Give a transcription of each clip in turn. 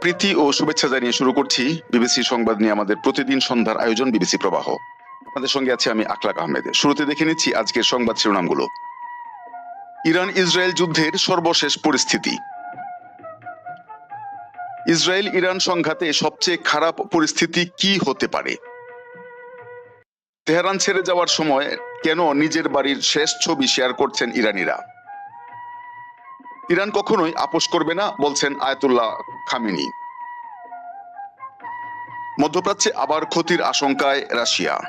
প্রীতি ও শুভেচ্ছা জানিয়ে শুরু করছি বিবিসি সংবাদ নিয়ে আমাদের প্রতিদিন সন্ধ্যার আয়োজন বিবিসি প্রবাহ। আপনাদের সঙ্গে আছি আমি আকলাক আহমেদ। শুরুতে দেখে নিচ্ছি আজকের সংবাদ শিরোনামগুলো। ইরান ইসরায়েল যুদ্ধের সর্বশেষ পরিস্থিতি। ইসরায়েল ইরান সংঘাতে সবচেয়ে খারাপ পরিস্থিতি কি হতে পারে? তেহরান ছেড়ে যাওয়ার সময় কেন নিজের বাড়ির শেষ ছবি শেয়ার করছেন ইরানিরা? ইরান কখনোই আপোষ করবে না, বলছেন আয়াতুল্লাহ খামিনি। মধ্যপ্রাচ্যে আবার ক্ষতির আশঙ্কায় রাশিয়া।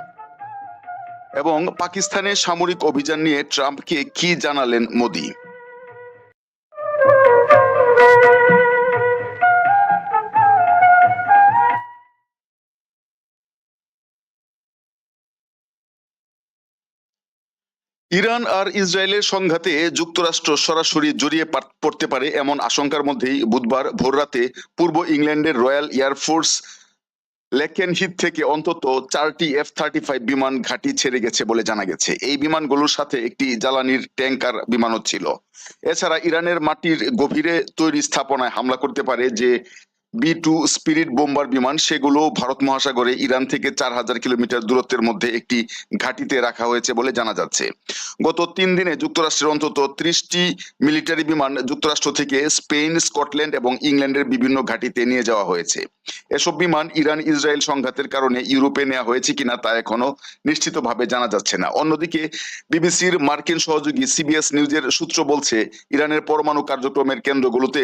এবং পাকিস্তানের সামরিক অভিযান নিয়ে ট্রাম্পকে কি জানালেন মোদি? ইরান আর ইসরায়েলের সংঘাতে যুক্তরাষ্ট্র সরাসরি জড়িয়ে পড়তে পারে এমন আশঙ্কার মধ্যেই বুধবার ভোররাতে পূর্ব ইংল্যান্ডের রয়্যাল এয়ারফোর্স লেকেনহিথ থেকে অন্তত চারটি এফ থার্টি ফাইভ বিমান ঘাঁটি ছেড়ে গেছে বলে জানা গেছে। এই বিমানগুলোর সাথে একটি জ্বালানির ট্যাঙ্কার বিমানও ছিল। এছাড়া ইরানের মাটির গভীরে তৈরি স্থাপনায় হামলা করতে পারে যে বি টু স্পিরিট বোম্বার বিমান, সেগুলো ভারত মহাসাগরে ইরান থেকে চার হাজার কিলোমিটার দূরত্বের মধ্যে একটি ঘাঁটিতে রাখা হয়েছে বলে জানা যাচ্ছে। গত তিন দিনে যুক্তরাষ্ট্রের অন্তত ত্রিশটি মিলিটারি বিমান যুক্তরাষ্ট্র থেকে স্পেন, স্কটল্যান্ড এবং ইংল্যান্ডের বিভিন্ন ঘাঁটিতে নিয়ে যাওয়া হয়েছে। এসব বিমান ইরান ইসরায়েল সংঘাতের কারণে ইউরোপে নেওয়া হয়েছে কিনা তা এখনও নিশ্চিতভাবে জানা যাচ্ছে না। অন্যদিকে, বিবিসির মার্কিন সহযোগী সিবিএস নিউজের সূত্র বলছে, ইরানের পরমাণু কার্যক্রমের কেন্দ্রগুলোতে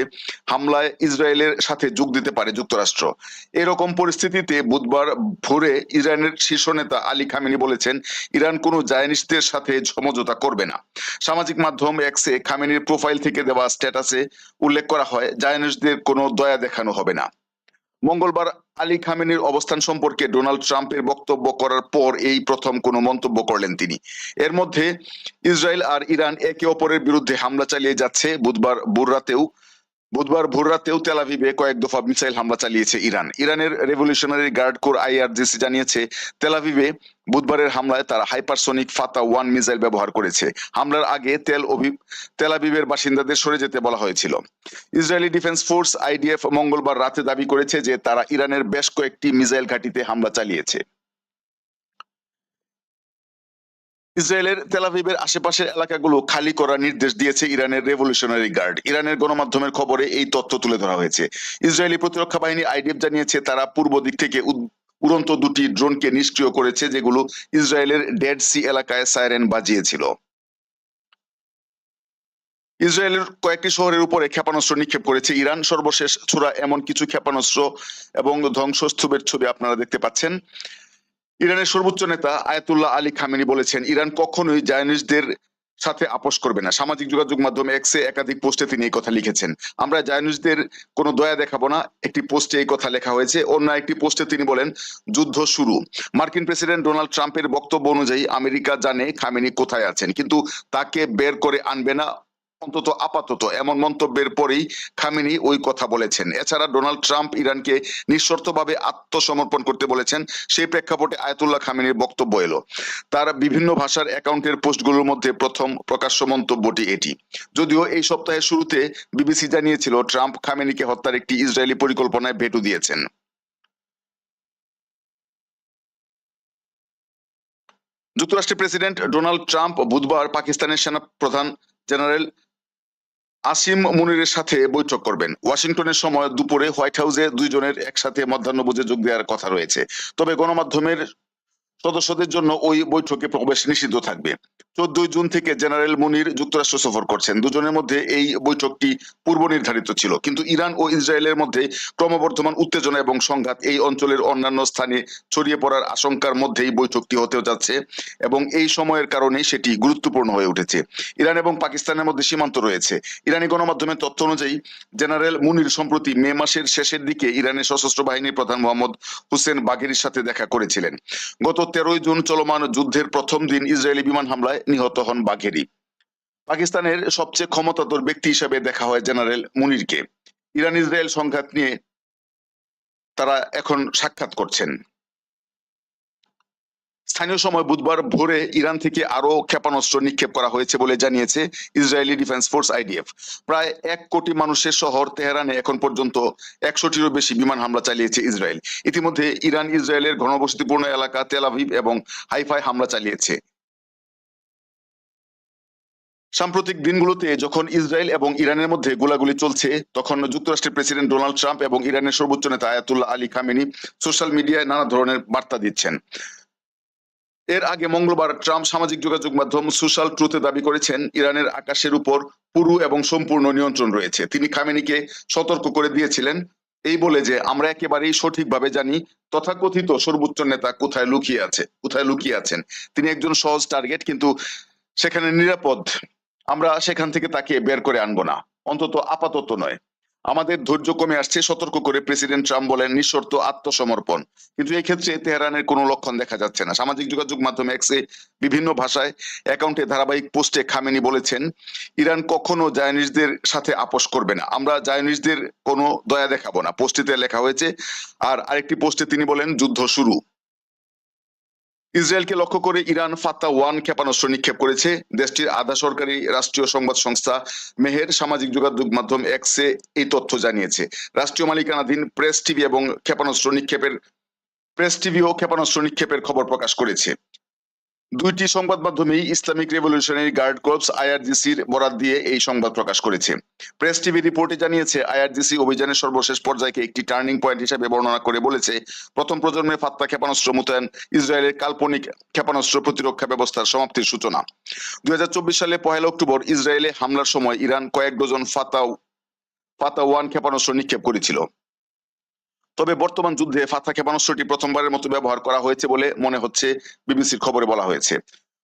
হামলায় ইসরায়েলের সাথে যোগ দিতে পারে যুক্তরাষ্ট্র। এরকম পরিস্থিতিতে বুধবার ভোরে ইরানের শীর্ষ নেতা আলী খামেনি বলেছেন, ইরান কোনো জায়নিস্টদের সাথে সমঝোতা করবে না। সামাজিক মাধ্যম এক্সে খামেনির প্রোফাইল থেকে দেওয়া স্ট্যাটাসে উল্লেখ করা হয়, জায়নিস্টদের কোনো দয়া দেখানো হবে না। মঙ্গলবার আলী খামেনির অবস্থান সম্পর্কে ডোনাল্ড ট্রাম্পের বক্তব্য করার পর এই প্রথম কোনো মন্তব্য করলেন তিনি। এর মধ্যে ইসরায়েল আর ইরান একে অপরের বিরুদ্ধে হামলা চালিয়ে যাচ্ছে। বুধবার ভোররাতেও বুধবার ভোররাতেও তেলাভিভে কয়েক দফা মিসাইল হামলা চালিয়েছে ইরান। ইরানের রেভলিউশনারি গার্ড কোর আইআরজিসি জানিয়েছে তেলাভিভে বুধবারের হামলায় তারা হাইপারসোনিক ফাতা ওয়ান মিসাইল ব্যবহার করেছে। হামলার আগে তেল তেলাভিভের বাসিন্দাদের সরে যেতে বলা হয়েছিল। ইসরায়েলি ডিফেন্স ফোর্স আইডিএফ মঙ্গলবার রাতে দাবি করেছে যে তারা ইরানের বেশ কয়েকটি মিসাইল ঘাঁটিতে হামলা চালিয়েছে। ইসরায়েলের তেলাভিভের আশেপাশের এলাকাগুলো খালি করার নির্দেশ দিয়েছে ইরানের রেভলিউশনারি গার্ড। ইরানের গণমাধ্যমের খবরে এই তথ্য তুলে ধরা হয়েছে। ইসরায়েলি প্রতিরক্ষা বাহিনী আইডিএফ জানিয়েছে, তারা পূর্ব দিক থেকে উড়ন্ত দুটি ড্রোনকে নিষ্ক্রিয় করেছে, যেগুলো ইসরায়েলের ডেড সি এলাকায় সাইরেন বাজিয়েছিল। ইসরায়েলের কয়েকটি শহরের উপরে ক্ষেপণাস্ত্র নিক্ষেপ করেছে ইরান। সর্বশেষ ছোড়া এমন কিছু ক্ষেপণাস্ত্র এবং ধ্বংসস্তূপের ছবি আপনারা দেখতে পাচ্ছেন। ইরানের সর্বোচ্চ নেতা আয়াতুল্লাহ আলী খামেনি বলেছেন, ইরান কখনোই জায়নিস্টদের সাথে আপোষ করবে না। সামাজিক যোগাযোগ মাধ্যমে এক্সে একাধিক পোস্টে তিনি এই কথা লিখেছেন। আমরা জায়নিস্টদের কোনো দয়া দেখাবো না। একটি পোস্টে এই কথা লেখা হয়েছে। অন্য একটি পোস্টে তিনি বলেন, যুদ্ধ শুরু। মার্কিন প্রেসিডেন্ট ডোনাল্ড ট্রাম্পের বক্তব্য অনুযায়ী আমেরিকা জানে খামেনি কোথায় আছেন, কিন্তু তাকে বের করে আনবে না। অন্তত আপাতত এমন মন্তব্যের পরেই খামেনি ওই কথা বলেছেন। এছাড়া ডোনাল্ড ট্রাম্প ইরানকে নিঃশর্তভাবে আত্মসমর্পণ করতে বলেছেন, সেই প্রেক্ষাপটে আয়াতুল্লাহ খামেনির বক্তব্য এলো। তার বিভিন্ন ভাষার অ্যাকাউন্টের পোস্টগুলোর মধ্যে প্রথম প্রকাশ্য মন্তব্যটি এটি। যদিও এই সপ্তাহের শুরুতে বিবিসি জানিয়েছিল, ট্রাম্প খামেনিকে হত্যার একটি ইসরায়েলি পরিকল্পনায় ভেটু দিয়েছেন। যুক্তরাষ্ট্রের প্রেসিডেন্ট ডোনাল্ড ট্রাম্প বুধবার পাকিস্তানের সেনা প্রধান জেনারেল আসিম মুনিরের সাথে বৈঠক করবেন। ওয়াশিংটনের সময় দুপুরে হোয়াইট হাউসে দুইজনের একসাথে মধ্যাহ্নভোজে যোগ দেওয়ার কথা রয়েছে। তবে গণমাধ্যমের সদস্যদের জন্য ওই বৈঠকে প্রবেশ নিষিদ্ধ থাকবে। চোদ্দই জুন থেকে জেনারেল মুনির যুক্তরাষ্ট্র সফর করছেন। দুজনের মধ্যে এই বৈঠকটি পূর্ব নির্ধারিত ছিল। কিন্তু ইরান ও ইসরায়েলের মধ্যে ক্রমবর্ধমান উত্তেজনা এবং সংঘাত এই অঞ্চলের অন্যান্য স্থানে ছড়িয়ে পড়ার আশঙ্কার মধ্যেই বৈঠকটি হতেও যাচ্ছে এবং এই সময়ের কারণে সেটি গুরুত্বপূর্ণ হয়ে উঠেছে। ইরান এবং পাকিস্তানের মধ্যে সীমান্ত রয়েছে। ইরানি গণমাধ্যমের তথ্য অনুযায়ী, জেনারেল মুনির সম্প্রতি মে মাসের শেষের দিকে ইরানের সশস্ত্র বাহিনীর প্রধান মোহাম্মদ হুসেন বাঘেরির সাথে দেখা করেছিলেন। গত তেরোই জুন চলমান যুদ্ধের প্রথম দিন ইসরায়েলি বিমান হামলায় নিহত হন বাঘেরি পাকিস্তানের সবচেয়ে ক্ষমতাধর ব্যক্তি হিসেবে দেখা হয় জেনারেল মুনিরকে। ইরান ইসরায়েল সংঘাত নিয়ে তারা এখন সাক্ষাৎ করছেন। স্থানীয় সময় বুধবার ভোরে ইরান থেকে আরও ক্ষেপণাস্ত্র নিক্ষেপ করা হয়েছে বলে জানিয়েছে ইসরায়েলি ডিফেন্স ফোর্স আইডিএফ। প্রায় এক কোটি মানুষের শহর তেহরানে এখন পর্যন্ত একশোটিরও বেশি বিমান হামলা চালিয়েছে ইসরায়েল। ইতিমধ্যে ইরান ইসরায়েলের ঘনবসতিপূর্ণ এলাকা তেল আভিভ এবং হাইফাই হামলা চালিয়েছে। সাম্প্রতিক দিনগুলোতে যখন ইসরায়েল এবং ইরানের মধ্যে গোলাগুলি চলছে, তখন যুক্তরাষ্ট্রের প্রেসিডেন্ট ডোনাল্ড ট্রাম্প এবং ইরানের সর্বোচ্চ নেতা আয়াতুল্লাহ আলী খামেনি সোশ্যাল মিডিয়ায় নানা ধরনের বার্তা দিচ্ছেন। এর আগে মঙ্গলবার ট্রাম্প সামাজিক যোগাযোগ মাধ্যম সোশ্যাল ট্রুথে দাবি করেছেন, ইরানের আকাশের উপর পুরু এবং সম্পূর্ণ নিয়ন্ত্রণ রয়েছে। তিনি খামেনিকে সতর্ক করে দিয়েছিলেন, এই বলে যে, আমরা একেবারেই সঠিকভাবে জানি তথাকথিত সর্বোচ্চ নেতা কোথায় লুকিয়ে আছে, কোথায় লুকিয়ে আছেন। তিনি একজন সহজ টার্গেট, কিন্তু সেখানে নিরাপদ। আমরা সেখান থেকে তাকে বের করে আনব না। অন্তত আপাতত নয়। আমাদের ধৈর্য কমে আসছে, সতর্ক করে প্রেসিডেন্ট ট্রাম্প বলেন নিঃশর্ত আত্মসমর্পণ। কিন্তু এই ক্ষেত্রে তেহরানের কোনো লক্ষণ দেখা যাচ্ছে না। সামাজিক যোগাযোগ মাধ্যমে এক্সে বিভিন্ন ভাষায় অ্যাকাউন্টে ধারাবাহিক পোস্টে খামেনি বলেছেন, ইরান কখনো জায়নিজদের সাথে আপোষ করবে না। আমরা জায়নিজদের কোনো দয়া দেখাবো না। পোস্টটিতে লেখা হয়েছে, আর আরেকটি পোস্টে তিনি বলেন, যুদ্ধ শুরু। ইসরায়েলকে লক্ষ্য করে ইরান ফাত্তা ওয়ান ক্ষেপণাস্ত্র নিক্ষেপ করেছে। দেশটির আধা সরকারি রাষ্ট্রীয় সংবাদ সংস্থা মেহের সামাজিক যোগাযোগ মাধ্যম এক্সে এই তথ্য জানিয়েছে। রাষ্ট্রীয় মালিকানাধীন প্রেস টিভি এবং ক্ষেপণাস্ত্র নিক্ষেপের প্রেস টিভিও ক্ষেপণাস্ত্র নিক্ষেপের খবর প্রকাশ করেছে। দুইটি সংবাদ মাধ্যমেই ইসলামিক রেভলিউশনারি গার্ড কর্পস আইআরজিসির বরাত দিয়ে এই সংবাদ প্রকাশ করেছে। প্রেস টিভি রিপোর্টে জানিয়েছে, আইআরজিসি অভিযানের সর্বশেষ পর্যায়কে একটি টার্নিং পয়েন্ট হিসেবে বর্ণনা করে বলেছে, প্রথম প্রজন্মের ফাত্তা ক্ষেপণাস্ত্র মোতায়েন, ইসরায়েলের কাল্পনিক ক্ষেপণাস্ত্র প্রতিরক্ষা ব্যবস্থার সমাপ্তির সূচনা। দুই হাজার চব্বিশ সালে পহেলা অক্টোবর ইসরায়েলে হামলার সময় ইরান কয়েক ডজন ফাতা ফাতা ওয়ান ক্ষেপণাস্ত্র নিক্ষেপ করেছিল। তবে বর্তমান যুদ্ধে ফাতা ক্ষেপণাস্ত্রটি প্রথমবারের মতো ব্যবহার করা হয়েছে বলে মনে হচ্ছে বিবিসির খবরে বলা হয়েছে।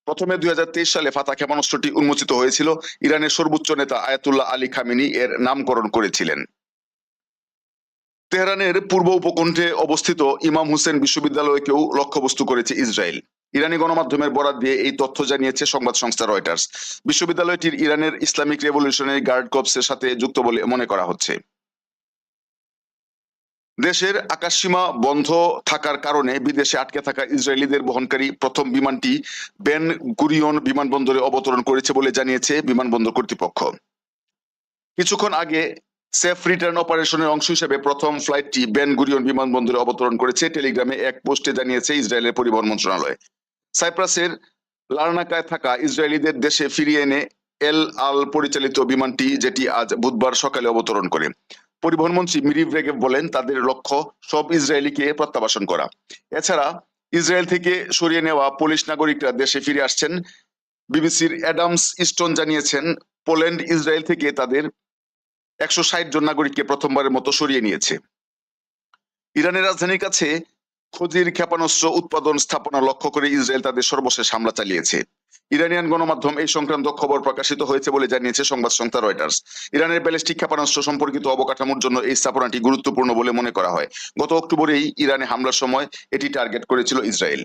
প্রথমে দুই সালে ফাতা ক্ষেপণাস্ত্রটি উন্মোচিত হয়েছিল। ইরানের সর্বোচ্চ নেতা আয়াতুল্লাহ আলী খামিনি এর নামকরণ করেছিলেন। তেহরানের পূর্ব উপকণ্ঠে অবস্থিত ইমাম হুসেন বিশ্ববিদ্যালয়কেও লক্ষ্যবস্তু করেছে ইসরায়েল। ইরানি গণমাধ্যমের বরাত দিয়ে এই তথ্য জানিয়েছে সংবাদ সংস্থা রয়টার্স। বিশ্ববিদ্যালয়টির ইরানের ইসলামিক রেভলিউশনারি গার্ড কর্পসের সাথে যুক্ত বলে মনে করা হচ্ছে। দেশের আকাশসীমা বন্ধ থাকার কারণে বিদেশে আটকে থাকা ইসরায়েলিদের বহনকারী প্রথম বিমানটি বেন গুরিয়ন বিমানবন্দরে অবতরণ করেছে বলে জানিয়েছে বিমানবন্দর কর্তৃপক্ষ। কিছুক্ষণ আগে সেফ রিটার্ন অপারেশনের অংশ হিসেবে প্রথম ফ্লাইটটি বেন গুরিয়ন বিমানবন্দরে অবতরণ করেছে, টেলিগ্রামে এক পোস্টে জানিয়েছে ইসরায়েলের পরিবহন মন্ত্রণালয়। সাইপ্রাসের লার্নাকায় থাকা ইসরায়েলিদের দেশে ফিরিয়ে এনে এল আল পরিচালিত বিমানটি, যেটি আজ বুধবার সকালে অবতরণ করে। পরিবহন মন্ত্রী মিরিভ রেগেভ বলেন, তাদের লক্ষ্য সব ইসরায়েলিকে প্রত্যাবাসন করা। এছাড়া ইসরায়েল থেকে সরিয়ে নেওয়া পুলিশ নাগরিকরা দেশে ফিরে আসছেন। বিবিসির অ্যাডামস ইস্টন জানিয়েছেন, পোল্যান্ড ইসরায়েল থেকে তাদের একশো ষাট জন নাগরিককে প্রথমবারের মতো সরিয়ে নিয়েছে। ইরানের রাজধানীর কাছে খজির ক্ষেপণাস্ত্র উৎপাদন স্থাপনা লক্ষ্য করে ইসরায়েল তাদের সর্বশেষ হামলা চালিয়েছে। ইরানিয়ান গণমাধ্যম এই সংক্রান্ত খবর প্রকাশিত হয়েছে বলে জানিয়েছে সংবাদ সংস্থা রয়টার্স। ইরানের ব্যালিস্টিক ক্ষেপণাস্ত্র সম্পর্কিত অবকাঠামোর জন্য এই স্থাপনাটি গুরুত্বপূর্ণ বলে মনে করা হয়। গত অক্টোবরেই ইরানে হামলার সময় এটি টার্গেট করেছিল ইসরায়েল।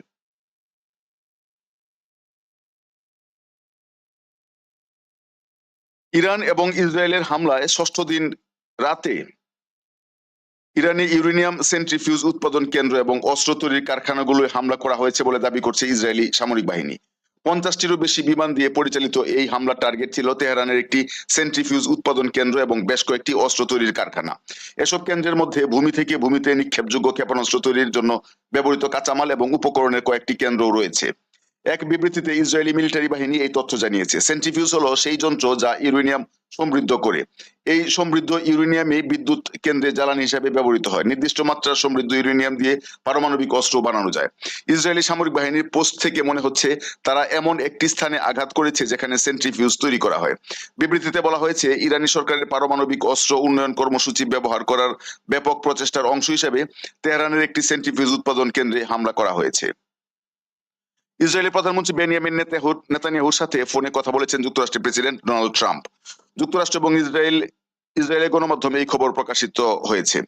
ইরান এবং ইসরায়েলের হামলায় ষষ্ঠ দিন রাতে ইরানে ইউরেনিয়াম সেন্ট্রিফিউজ উৎপাদন কেন্দ্র এবং অস্ত্র তৈরির কারখানাগুলোয় হামলা করা হয়েছে বলে দাবি করছে ইসরায়েলি সামরিক বাহিনী। পঞ্চাশটিরও বেশি বিমান দিয়ে পরিচালিত এই হামলার টার্গেট ছিল তেহরানের একটি সেন্ট্রিফিউজ উৎপাদন কেন্দ্র এবং বেশ কয়েকটি অস্ত্র তৈরির কারখানা। এসব কেন্দ্রের মধ্যে ভূমি থেকে ভূমিতে নিক্ষেপযোগ্য ক্ষেপণাস্ত্র তৈরির জন্য ব্যবহৃত কাঁচামাল এবং উপকরণের কয়েকটি কেন্দ্রও রয়েছে। এক বিবৃতিতে ইসরায়েলি মিলিটারি বাহিনী এই তথ্য জানিয়েছে। সেন্ট্রিফিউজ হলো সেই যন্ত্র যা ইউরেনিয়াম সমৃদ্ধ করে। এই সমৃদ্ধ ইউরেনিয়ামে বিদ্যুৎ কেন্দ্রে জ্বালানি হিসাবে ব্যবহৃত হয়। নির্দিষ্ট মাত্রার সমৃদ্ধ ইউরেনিয়াম দিয়ে পারমাণবিক অস্ত্র বানানো যায়। ইসরায়েলি সামরিক বাহিনীর পোস্ট থেকে মনে হচ্ছে তারা এমন একটি স্থানে আঘাত করেছে যেখানে সেন্ট্রিফিউজ তৈরি করা হয়। বিবৃতিতে বলা হয়েছে, ইরানি সরকারের পারমাণবিক অস্ত্র উন্নয়ন কর্মসূচি ব্যবহার করার ব্যাপক প্রচেষ্টার অংশ হিসেবে তেহরানের একটি সেন্ট্রিফিউজ উৎপাদন কেন্দ্রে হামলা করা হয়েছে। ইসরায়েলি প্রধানমন্ত্রী বেনিয়ামিন নেতানিয়াহু নেতানিয়াহুর সাথে ফোনে কথা বলেছেন যুক্তরাষ্ট্রের প্রেসিডেন্ট ডোনাল্ড ট্রাম্প। যুক্তরাষ্ট্র এবং ইসরায়েল ইসরায়েলের গণমাধ্যমে এই খবর প্রকাশিত হয়েছে।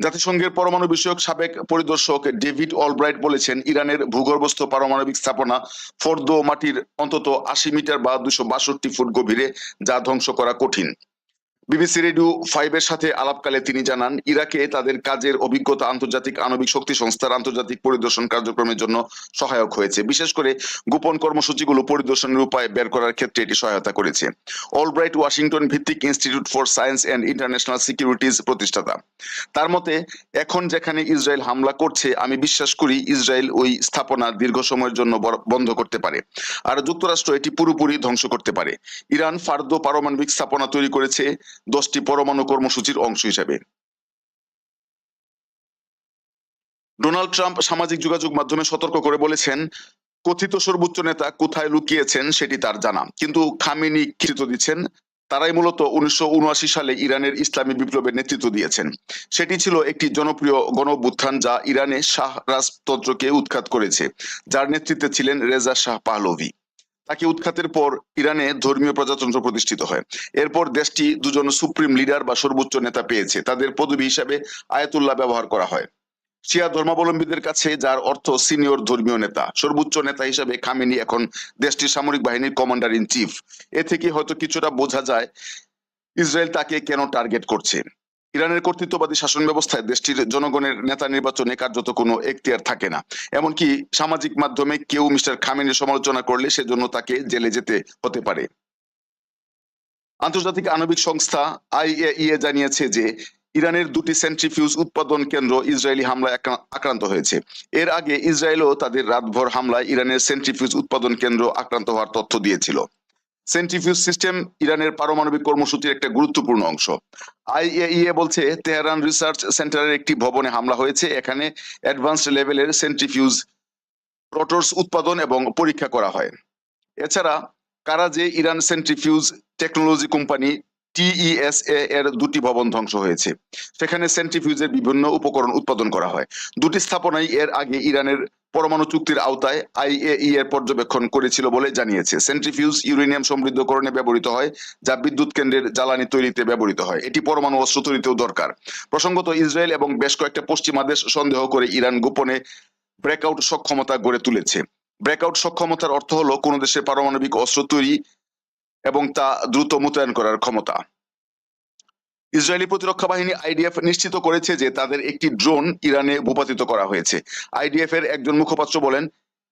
জাতিসংঘের পরমাণু বিষয়ক সাবেক পরিদর্শক ডেভিড অলব্রাইট বলেছেন, ইরানের ভূগর্ভস্থ পারমাণবিক স্থাপনা ফর্দ মাটির অন্তত আশি মিটার বা দুশো বাষট্টি ফুট গভীরে যা ধ্বংস করা কঠিন। বিবিসি রেডিও ফাইভের সাথে আলাপকালে তিনি জানান, ইরাকে তাদের কাজের অভিজ্ঞতা আন্তর্জাতিক আণবিক শক্তি সংস্থার আন্তর্জাতিক পরিদর্শন কার্যক্রমের জন্য সহায়ক হয়েছে। বিশেষ করে গোপন কর্মসূচিগুলো পরিদর্শনের উপায় বের করার ক্ষেত্রে এটি সহায়তা করেছে। অলব্রাইট ওয়াশিংটন ভিত্তিক institute for science and international securities প্রতিষ্ঠাতা। তার মতে, এখন যেখানে ইসরায়েল হামলা করছে, আমি বিশ্বাস করি ইসরায়েল ওই স্থাপনা দীর্ঘ সময়ের জন্য বন্ধ করতে পারে। আর যুক্তরাষ্ট্র এটি পুরোপুরি ধ্বংস করতে পারে। ইরান ফার্দো পারমাণবিক স্থাপনা তৈরি করেছে দশটি পরমাণু কর্মসূচির অংশ হিসেবে। ডোনাল্ড ট্রাম্প সামাজিক যোগাযোগ মাধ্যমে সতর্ক করে বলেছেন, কথিত সর্বোচ্চ নেতা কোথায় লুকিয়েছেন সেটি তার জানা। কিন্তু খামেনি কৃতিত্ব দিচ্ছেন, তারাই মূলত উনিশশো উনআশি সালে ইরানের ইসলামী বিপ্লবের নেতৃত্ব দিয়েছেন। সেটি ছিল একটি জনপ্রিয় গণ যা ইরানে শাহ রাজতন্ত্রকে উৎখাত করেছে। যার নেতৃত্বে ছিলেন রেজা শাহ পাহলভি। তাকে উৎখাতের পর ইরানে ধর্মীয় প্রজাতন্ত্র প্রতিষ্ঠিত হয়। এরপর দেশটি দুজন সুপ্রিম লিডার বা সর্বোচ্চ নেতা পেয়েছে। তাদের পদবি হিসাবে আয়াতুল্লাহ ব্যবহার করা হয়। শিয়া ধর্মাবলম্বীদের কাছে, যার অর্থ সিনিয়র ধর্মীয় নেতা, সর্বোচ্চ নেতা হিসাবে খামেনি এখন দেশটির সামরিক বাহিনীর কমান্ডার ইন চিফ। এ থেকে হয়তো কিছুটা বোঝা যায়, ইসরায়েল তাকে কেন টার্গেট করছে। ইরানের কর্তৃত্ববাদী শাসন ব্যবস্থায় দেশটির জনগণের নেতা নির্বাচনে কার্যত কোনো এখতিয়ার থাকে না। এমনকি সামাজিক মাধ্যমে কেউ মিস্টার খামেনের সমালোচনা করলে সেজন্য তাকে জেলে যেতে হতে পারে। আন্তর্জাতিক আণবিক সংস্থা আইএইএ জানিয়েছে যে ইরানের দুটি সেন্ট্রিফিউজ উৎপাদন কেন্দ্র ইসরায়েলি হামলায় আক্রান্ত হয়েছে। এর আগে ইসরায়েলও তাদের রাতভর হামলায় ইরানের সেন্ট্রিফিউজ উৎপাদন কেন্দ্র আক্রান্ত হওয়ার তথ্য দিয়েছিল। সেন্ট্রিফিউজ সিস্টেম ইরানের পারমাণবিক কর্মসূচির একটা গুরুত্বপূর্ণ অংশ। আইএইএ বলছে তেহরান রিসার্চ সেন্টারের একটি ভবনে হামলা হয়েছে। এখানে অ্যাডভান্সড লেভেলের সেন্ট্রিফিউজ রোটরস উৎপাদন এবং পরীক্ষা করা হয়। এছাড়া কারাজে Iran centrifuge technology company TESA এর দুটি ভবন ধ্বংস হয়েছে। সেখানে সেন্ট্রিফিউজের বিভিন্ন উপকরণ উৎপাদন করা হয়। দুটি স্থাপনাই এর আগে ইরানের পরমাণু চুক্তির আওতায় আইএই এর পর্যবেক্ষণ করেছিল বলে জানিয়েছে। সেন্ট্রিফিউজ ইউরেনিয়াম সমৃদ্ধকরণে ব্যবহৃত হয়, যা বিদ্যুৎ কেন্দ্রের জ্বালানি তৈরিতে ব্যবহৃত হয়। এটি পরমাণু অস্ত্র তৈরিতেও দরকার। প্রসঙ্গত, ইসরায়েল এবং বেশ কয়েকটা পশ্চিমা দেশ সন্দেহ করে ইরান গোপনে ব্রেকআউট সক্ষমতা গড়ে তুলেছে। ব্রেকআউট সক্ষমতার অর্থ হলো কোনো দেশের পারমাণবিক অস্ত্র তৈরি এবং তা দ্রুত মোতায়েন করার ক্ষমতা। ইসরায়েলি প্রতিরক্ষা বাহিনী আইডিএফ নিশ্চিত করেছে যে তাদের একটি ড্রোন ইরানে ভূপাতিত করা হয়েছে। আইডিএফ এর একজন মুখপাত্র বলেন,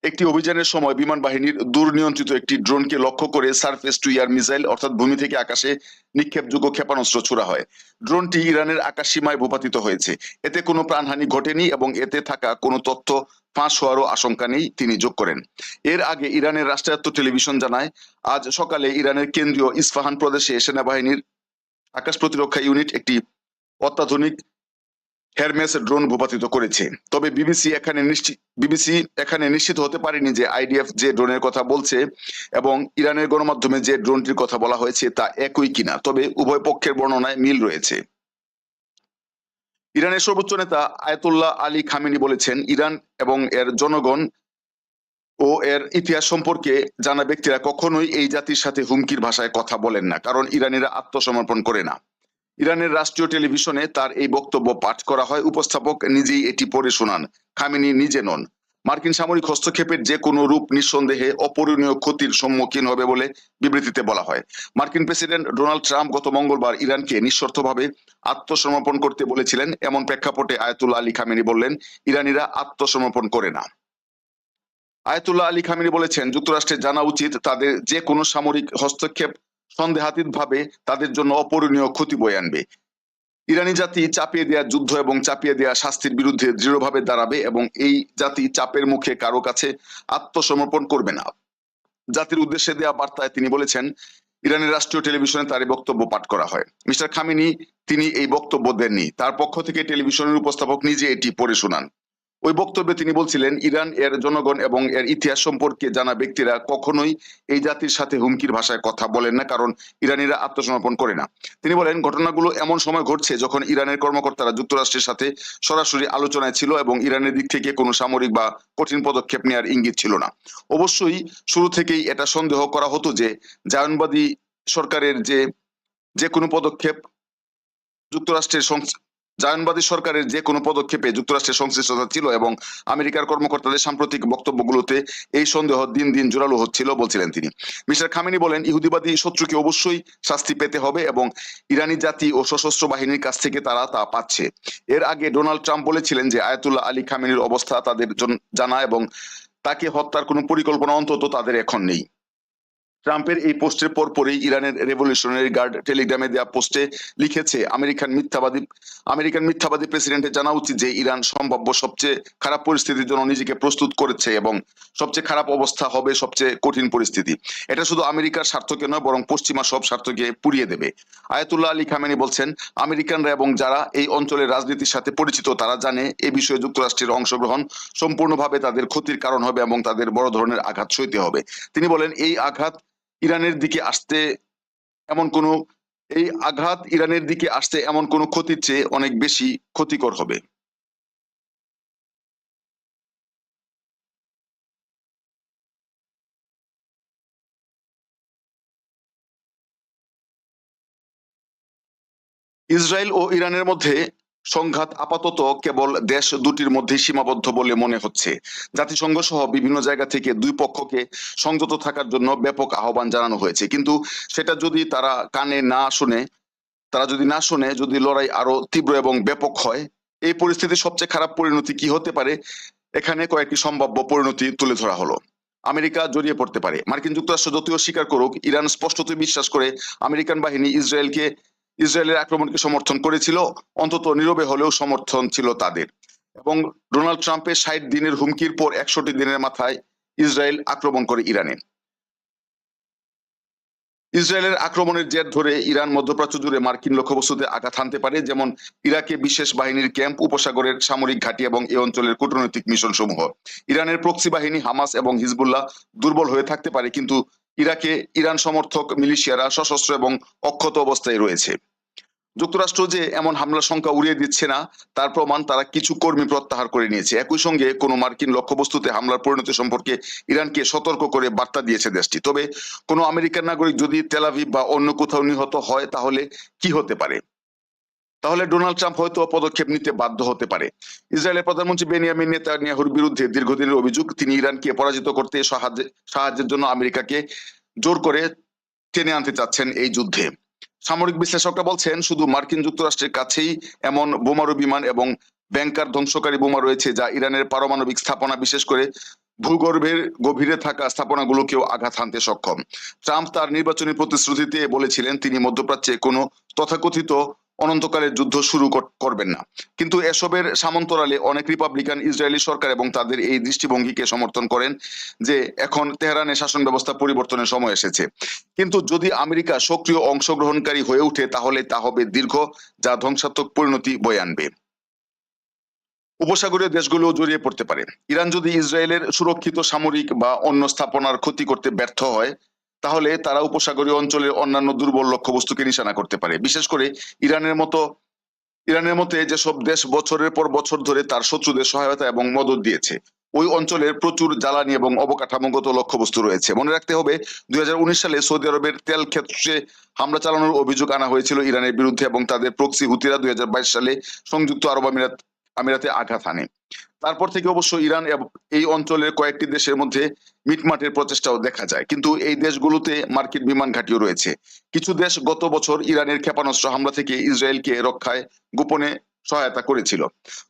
একটি অভিযানের সময় বিমান বাহিনীর দুর্নিয়ন্ত্রিত একটি ড্রোনকে লক্ষ্য করে সারফেস টু ইয়ার মিসাইল, অর্থাৎ ভূমি থেকে আকাশে নিক্ষেপযোগ্য ক্ষেপণাস্ত্র ছোড়া হয়। ড্রোনটি ইরানের আকাশ সীমায় ভূপাতিত হয়েছে। এতে কোনো প্রাণহানি ঘটেনি এবং এতে থাকা কোনো তথ্য ফাঁস হওয়ারও আশঙ্কা নেই তিনি যোগ করেন। এর আগে ইরানের রাষ্ট্রায়ত্ত টেলিভিশন জানায়, আজ সকালে ইরানের কেন্দ্রীয় ইস্পাহান প্রদেশে সেনাবাহিনীর আকাশ প্রতিরক্ষা ইউনিট একটি অত্যাধুনিক হেরমেস ড্রোন ভূপাতিত করেছে। তবে বিবিসি এখানে নিশ্চিত বিবিসি এখানে নিশ্চিত হতে পারেনি যে আইডিএফ যে ড্রোনের কথা বলছে এবং ইরানের গণমাধ্যমে যে ড্রোনটির কথা বলা হয়েছে তা একই কিনা, তবে উভয় পক্ষের বর্ণনায় মিল রয়েছে। ইরানের সর্বোচ্চ নেতা আয়তুল্লাহ আলী খামেনি বলেছেন, ইরান এবং এর জনগণ ও এর ইতিহাস সম্পর্কে জানা ব্যক্তিরা কখনোই এই জাতির সাথে হুমকির ভাষায় কথা বলেন না, কারণ ইরানিরা আত্মসমর্পণ করে না। ইরানের রাষ্ট্রীয় টেলিভিশনে তার এই বক্তব্য পাঠ করা হয়, উপস্থাপক নিজেই এটি পড়ে শোনান, খামেনি নিজে নন। মার্কিন সামরিক হস্তক্ষেপের যে কোনো রূপ নিঃসন্দেহে অপূরণীয় ক্ষতির সম্মুখীন হবে বলে বিবৃতিতে বলা হয়। মার্কিন প্রেসিডেন্ট ডোনাল্ড ট্রাম্প গত মঙ্গলবার ইরানকে নিঃশর্তভাবে আত্মসমর্পণ করতে বলেছিলেন, এমন প্রেক্ষাপটে আয়াতুল্লাহ আলী খামেনি বললেন, ইরানিরা আত্মসমর্পণ করে না। আয়াতুল্লাহ আলী খামেনি বলেছেন যুক্তরাষ্ট্রের জানা উচিত তাদের যে কোনো সামরিক হস্তক্ষেপ সন্দেহাতীত ভাবে তাদের জন্য অপূরণীয় ক্ষতি বয়ে আনবে। ইরানি জাতি চাপিয়ে দেওয়া যুদ্ধ এবং চাপিয়ে দেওয়া শাস্তির বিরুদ্ধে দৃঢ়ভাবে দাঁড়াবে এবং এই জাতি চাপের মুখে কারও কাছে আত্মসমর্পণ করবে না। জাতির উদ্দেশ্যে দেওয়া বার্তায় তিনি বলেছেন, ইরানের রাষ্ট্রীয় টেলিভিশনে তার এই বক্তব্য পাঠ করা হয়। মিস্টার খামিনি, তিনি এই বক্তব্য দেননি। তার পক্ষ থেকে টেলিভিশনের উপস্থাপক নিজে এটি পড়ে শোনান। ওই বক্তব্যে তিনি বলছিলেন, ইরান এর জনগণ এবং এর ইতিহাস সম্পর্কে জানা ব্যক্তিরা কখনোই এই জাতির সাথে হুমকির ভাষায় কথা বলেন না, কারণ ইরানিরা আত্মসমর্পণ করে না। তিনি বলেন, ঘটনাগুলো এমন সময় ঘটছে যখন ইরানের কর্মকর্তারা যুক্তরাষ্ট্রের সাথে সরাসরি আলোচনায় ছিল এবং ইরানের দিক থেকে কোনো সামরিক বা কঠিন পদক্ষেপ নেওয়ার ইঙ্গিত ছিল না। অবশ্যই শুরু থেকেই এটা সন্দেহ করা হতো যে জায়নবাদী সরকারের যে যে কোনো পদক্ষেপ যুক্তরাষ্ট্রের জায়নবাদী সরকারের যে কোনো পদক্ষেপে যুক্তরাষ্ট্রের সংশ্লিষ্টতা ছিল এবং আমেরিকার কর্মকর্তাদের সাম্প্রতিক বক্তব্যগুলোতে এই সন্দেহ দিন দিন জোরালো হচ্ছিল বলছিলেন তিনি। মিস্টার খামেনি বলেন, ইহুদিবাদী শত্রুকে অবশ্যই শাস্তি পেতে হবে এবং ইরানি জাতি ও সশস্ত্র বাহিনীর কাছ থেকে তারা তা পাচ্ছে। এর আগে ডোনাল্ড ট্রাম্প বলেছিলেন যে, আয়াতুল্লাহ আলী খামেনির অবস্থা তাদের জন- এবং তাকে হত্যার কোনো পরিকল্পনা অন্তত তাদের এখন নেই। ট্রাম্পের এই পোস্টের পর পরেই ইরানের রেভলিউশনারি গার্ড টেলিগ্রামে দেওয়া পোস্টে লিখেছে, আমেরিকান মিথ্যাবাদী আমেরিকান মিথ্যাবাদী প্রেসিডেন্টের জানা উচিত যে ইরান সম্ভাব্য সবচেয়ে খারাপ পরিস্থিতির জন্য নিজেকে প্রস্তুত করেছে এবং সবচেয়ে খারাপ অবস্থা হবে সবচেয়ে কঠিন পরিস্থিতি। এটা শুধু আমেরিকার স্বার্থকে নয়, বরং পশ্চিমা সব স্বার্থকে পুড়িয়ে দেবে। আয়াতুল্লাহ আলী খামেনি বলছেন, আমেরিকানরা এবং যারা এই অঞ্চলের রাজনীতির সাথে পরিচিত, তারা জানে এ বিষয়ে যুক্তরাষ্ট্রের অংশগ্রহণ সম্পূর্ণভাবে তাদের ক্ষতির কারণ হবে এবং তাদের বড় ধরনের আঘাত সইতে হবে। তিনি বলেন, এই আঘাত ইরানের দিকে আসতে এমন কোনো, এই আঘাত ইরানের দিকে আসতে এমন কোনো ক্ষতির চেয়ে অনেক বেশি ক্ষতিকর হবে। ইসরায়েল ও ইরানের মধ্যে সংঘাত আপাতত কেবল দেশ দুটির মধ্যে সীমাবদ্ধ বলে মনে হচ্ছে। জাতিসংঘ সহ বিভিন্ন জায়গা থেকে দুই পক্ষকে সংযত থাকার জন্য ব্যাপক আহ্বান জানানো হয়েছে। কিন্তু সেটা যদি তারা কানে না শুনে, তারা যদি না শুনে, যদি লড়াই আরও তীব্র এবং ব্যাপক হয়, এই পরিস্থিতির সবচেয়ে খারাপ পরিণতি কি হতে পারে? এখানে কয়েকটি সম্ভাব্য পরিণতি তুলে ধরা হলো। আমেরিকা জড়িয়ে পড়তে পারে। মার্কিন যুক্তরাষ্ট্র যদিও স্বীকার করুক, ইরান স্পষ্টতই বিশ্বাস করে আমেরিকান বাহিনী ইসরায়েলকে ইসরায়েলের আক্রমণকে সমর্থন করেছিল, অন্তত নীরবে হলেও সমর্থন ছিল তাদের। এবং ডোনাল্ড ট্রাম্পের ষাট দিনের হুমকির পর একষট্টি দিনের মাথায় ইসরায়েল আক্রমণ করে ইরানে। ইসরায়েলের আক্রমণের জের ধরে ইরান মধ্যপ্রাচ্য জুড়ে মার্কিন লক্ষ্যবস্তুতে আঘাত হানতে পারে, যেমন ইরাকে বিশেষ বাহিনীর ক্যাম্প, উপসাগরের সামরিক ঘাঁটি এবং এই অঞ্চলের কূটনৈতিক মিশন সমূহ ইরানের প্রক্সি বাহিনী হামাস এবং হিজবুল্লাহ দুর্বল হয়ে থাকতে পারে, কিন্তু ইরাকে ইরান সমর্থক মিলিশিয়ারা সশস্ত্র এবং অক্ষত অবস্থায় রয়েছে। যুক্তরাষ্ট্র যে এমন হামলার সংখ্যা উড়িয়ে দিচ্ছে না, তার প্রমাণ তারা কিছু কর্মী প্রত্যাহার করে নিয়েছে। একই সঙ্গে কোনো মার্কিন লক্ষ্যবস্তুতে হামলার পরিণতি সম্পর্কে ইরানকে সতর্ক করে বার্তা দিয়েছে দেশটি। তবে কোনো আমেরিকান নাগরিক যদি তেলাভিভ বা অন্য কোথাও নিহত হয়, তাহলে কি হতে পারে? তাহলে ডোনাল্ড ট্রাম্প হয়তো পদক্ষেপ নিতে বাধ্য হতে পারে। ইসরায়েলের প্রধানমন্ত্রী বেনিয়ামিন নেতানিয়াহুর বিরুদ্ধে দীর্ঘদিনের অভিযোগ, তিনি ইরানকে পরাজিত করতে সাহায্যে, সাহায্যের জন্য আমেরিকাকে জোর করে টেনে আনতে চাচ্ছেন এই যুদ্ধে। সামরিক বিশ্লেষকরা বলছেন, শুধু মার্কিন যুক্তরাষ্ট্রের কাছেই এমন বোমারু বিমান এবং ব্যাংকার ধ্বংসকারী বোমা রয়েছে যা ইরানের পারমাণবিক স্থাপনা, বিশেষ করে ভূগর্ভের গভীরে থাকা স্থাপনাগুলোকেও আঘাত হানতে সক্ষম। ট্রাম্প তার নির্বাচনী প্রতিশ্রুতিতে বলেছিলেন, তিনি মধ্যপ্রাচ্যে কোনো তথাকথিত অনন্তকালের যুদ্ধ শুরু করবেন না। কিন্তু এসবের সামন্তরালে অনেক রিপাবলিকান ইসরায়েলি সরকার এবং তাদের এই দৃষ্টিভঙ্গিকে সমর্থন করেন যে এখন তেহরানের শাসন ব্যবস্থা পরিবর্তনের সময় এসেছে। কিন্তু যদি আমেরিকা সক্রিয় অংশগ্রহণকারী হয়ে ওঠে, তাহলে তা হবে দীর্ঘ যা ধ্বংসাত্মক পরিণতি বয়ে আনবে। উপসাগরীয় দেশগুলো জড়িয়ে পড়তে পারে। ইরান যদি ইসরায়েলের সুরক্ষিত সামরিক বা অন্য স্থাপনার ক্ষতি করতে ব্যর্থ হয় তাহলে তারা উপসাগরীয় অঞ্চলের অন্যান্য দুর্বল লক্ষ্যবস্তুকে নিশানা করতে পারে। বিশেষ করে ইরানের মতো, ইরানের মতে যেসব দেশ বছরের পর বছর ধরে তার শত্রুদের সহায়তা এবং মদত দিয়েছে, ওই অঞ্চলের প্রচুর জ্বালানি এবং অবকাঠামোগত লক্ষ্যবস্তু রয়েছে। মনে রাখতে হবে, দুই হাজার উনিশ সালে সৌদি আরবের তেল ক্ষেত্রে হামলা চালানোর অভিযোগ আনা হয়েছিল ইরানের বিরুদ্ধে এবং তাদের প্রক্সি হুতিরা দুই হাজার বাইশ সালে সংযুক্ত আরব আমিরাত আমিরাতে আঘাত হানে। তারপর থেকে অবশ্য ইরান এই অঞ্চলের কয়েকটি দেশের মধ্যে মিটমাটের প্রচেষ্টাও দেখা যায়। কিন্তু এই দেশগুলোতে মার্কিন বিমান ঘাঁটিও রয়েছে। কিছু দেশ গত বছর ইরানের ক্ষেপণাস্ত্র হামলা থেকে ইসরায়েলকে রক্ষায় গোপনে সহায়তা করেছিল।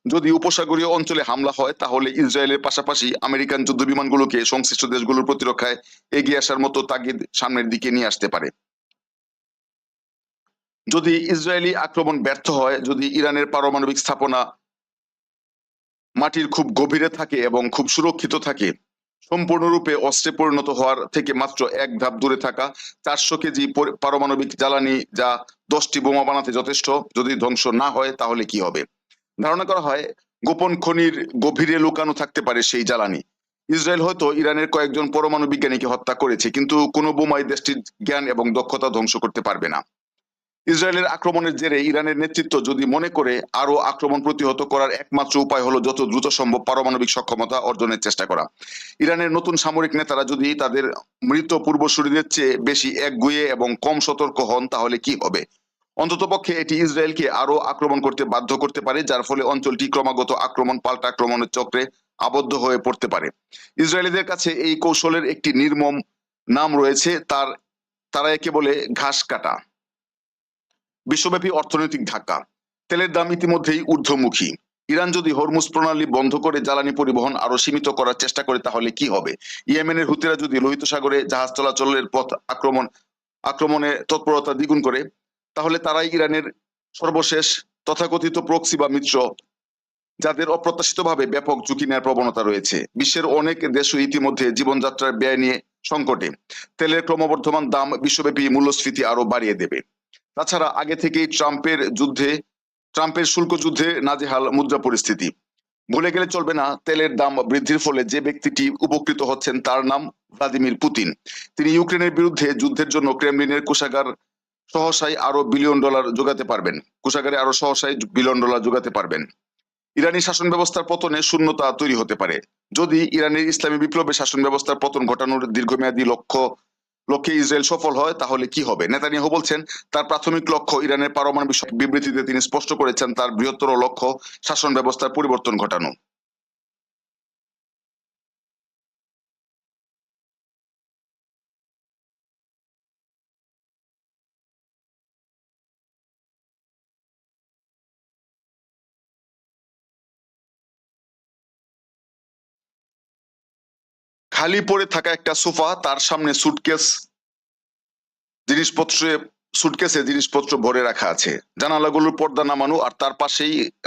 যদি উপসাগরীয় অঞ্চলে হামলা হয়, তাহলে ইসরায়েলের পাশাপাশি আমেরিকান যুদ্ধ বিমানগুলোকে সংশ্লিষ্ট দেশগুলোর প্রতিরক্ষায় এগিয়ে আসার মতো তাগিদ সামনের দিকে নিয়ে আসতে পারে। যদি ইসরায়েলি আক্রমণ ব্যর্থ হয়, যদি ইরানের পারমাণবিক স্থাপনা মাটির খুব গভীরে থাকে এবং খুব সুরক্ষিত থাকে। সম্পূর্ণরূপে অস্ত্রে পরিণত হওয়ার থেকে মাত্র এক ধাপ দূরে থাকা চারশো কেজি পারমাণবিক জ্বালানি যা দশটি বোমা বানাতে যথেষ্ট, যদি ধ্বংস না হয় তাহলে কি হবে? ধারণা করা হয়, গোপন খনির গভীরে লুকানো থাকতে পারে সেই জ্বালানি। ইসরায়েল হয়তো ইরানের কয়েকজন পরমাণু বিজ্ঞানীকে হত্যা করেছে, কিন্তু কোনো বোমাই দেশটির জ্ঞান এবং দক্ষতা ধ্বংস করতে পারবে না। ইসরায়েলের আক্রমণের জেরে ইরানের নেতৃত্ব যদি মনে করে আরও আক্রমণ প্রতিহত করার একমাত্র উপায় হলো যত দ্রুত সম্ভব পারমাণবিক সক্ষমতা অর্জনের চেষ্টা করা। ইরানের নতুন সামরিক নেতারা যদি তাদের মৃত পূর্বসূরীদের চেয়ে বেশি একগুয়ে এবং কম সতর্ক হন, তাহলে কি হবে? অন্ততপক্ষে এটি ইসরায়েলকে আরও আক্রমণ করতে বাধ্য করতে পারে, যার ফলে অঞ্চলটি ক্রমাগত আক্রমণ, পাল্টা আক্রমণের চক্রে আবদ্ধ হয়ে পড়তে পারে। ইসরায়েলিদের কাছে এই কৌশলের একটি নির্মম নাম রয়েছে, তার, তারা একে বলে ঘাস কাটা। বিশ্বব্যাপী অর্থনৈতিক ধাক্কা। তেলের দাম ইতিমধ্যেই ঊর্ধ্বমুখী। ইরান যদি হরমুজ প্রণালী বন্ধ করে জ্বালানি পরিবহন আরও সীমিত করার চেষ্টা করে, তাহলে কি হবে? ইয়েমেনের হুতিরা যদি লোহিত সাগরে জাহাজ চলাচলের পথ আক্রমণ, আক্রমণে তৎপরতা দ্বিগুণ করে, তাহলে তারাই ইরানের সর্বশেষ তথাকথিত প্রক্সি বা মিত্র, যাদের অপ্রত্যাশিতভাবে ব্যাপক ঝুঁকি নেওয়ার প্রবণতা রয়েছে। বিশ্বের অনেক দেশও ইতিমধ্যে জীবনযাত্রার ব্যয় নিয়ে সংকটে। তেলের ক্রমবর্ধমান দাম বিশ্বব্যাপী মূল্যস্ফীতি আরও বাড়িয়ে দেবে। তাছাড়া আগে থেকেই ট্রাম্পের যুদ্ধে, ট্রাম্পের শুল্ক যুদ্ধে নাজেহাল মুদ্রা পরিস্থিতি। ভুলে গেলে চলবে না, তেলের দাম বৃদ্ধির ফলে যে ব্যক্তিটি উপকৃত হচ্ছেন তার নাম ভ্লাদিমির পুতিন। তিনি ইউক্রেনের বিরুদ্ধে যুদ্ধের জন্য ক্রেমলিনের কোষাগার সহসায় আরও বিলিয়ন ডলার যোগাতে পারবেন। কোষাগারে আরও সহসায় বিলিয়ন ডলার যোগাতে পারবেন। ইরানি শাসন ব্যবস্থার পতনে শূন্যতা তৈরি হতে পারে। যদি ইরানের ইসলামী বিপ্লবে শাসন ব্যবস্থার পতন ঘটানোর দীর্ঘমেয়াদী লক্ষ্য লক্ষ্যে ইসরায়েল সফল হয়, তাহলে কি হবে? নেতানিয়াহু বলছেন, তার প্রাথমিক লক্ষ্য ইরানের পারমাণবিক বিবৃতিতে তিনি স্পষ্ট করেছেন, তার বৃহত্তর লক্ষ্য শাসন ব্যবস্থার পরিবর্তন ঘটানো। খালি পড়ে থাকা একটা সোফা, তার সামনে সুটকেস জিনিসপত্রে সুটকেসে জিনিসপত্র ভরে রাখা আছে। জানালাগুলোর পর্দা নামানো আর তার পাশেই